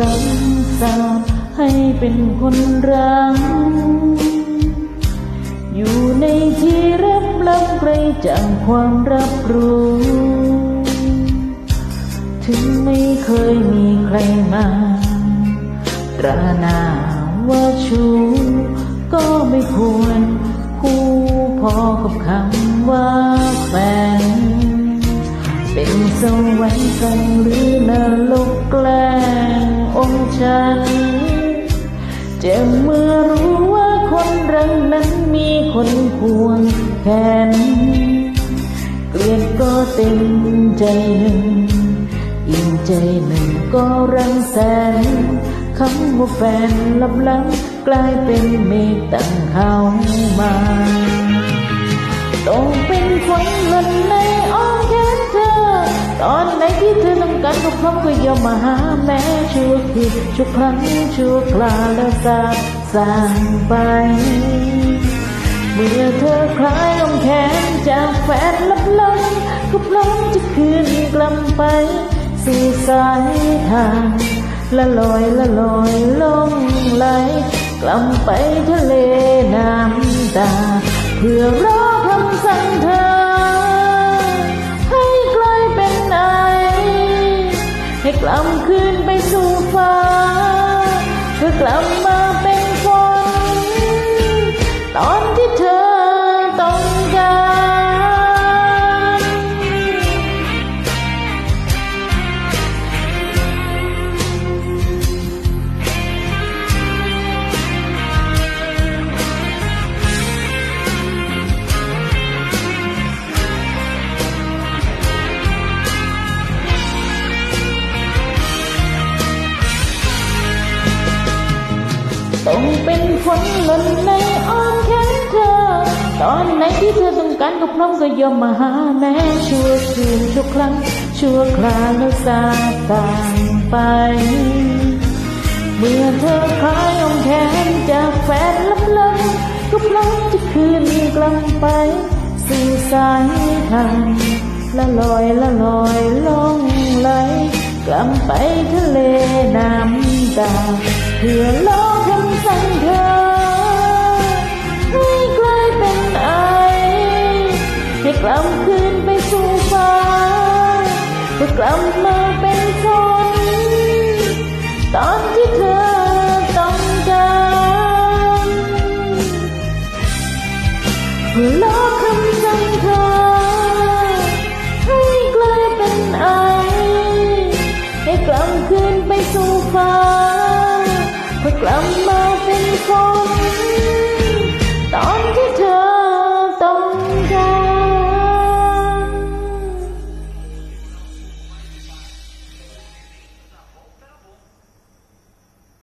รักสาบให้เป็นคนรัก อยู่ในที่รับลับไกลจากความรับรู้ ถึงไม่เคยมีใครมาตราหนาว่าชูก็ไม่ควรคู่พอกับคำว่าแฟน เป็นสวรรค์ เจ็บเมื่อรู้ว่าคนรักนั้นมีคนควงแขนเกลียดก็เต็มใจหนึ่งอิ่มใจหนึ่งก็รังแสนคำว่าแฟนลับลับกลายเป็นเมฆตั้งเขามาต้องเป็นคนล่นใน ที่เธอต้องการก็พร้อมก็ยอมมาหาแม้ชั่วคืนชั่วครั้งชั่วคราแล้วสาบสางไป เมื่อเธอคลายอ้อมแขนจากแฟนลับลับก็พร้อมจะคืนกลับไปสู่สายทางละลอยละลอยลงไหลกลับไปทะเลน้ำตาเพื่อรอคำสั่งเธอ กลับคืนไปสู่ฟ้าเพื่อกลับมาเป็น งเป็นคนหล่นในอ้อมแขนเธอ ตอนไหนที่เธอต้องการก็พร้อมก็ยอมมาหาแม้ชั่วคืนชั่วครั้ง ชั่วคราวแล้วสาบางไป เมื่อเธอคลายอ้อมแขนจากแฟนลับลับๆก็พร้อมจะคืนกลับไปสู่สายทางละลอยละลอยล่องไหลกลับไปทะเลน้ำตาเพื่อรอ ล้อคำสั่งเธอให้กลายเป็นไอ ให้กลับคืนไปสู่ฟ้าเพื่อกลับมาเป็นคน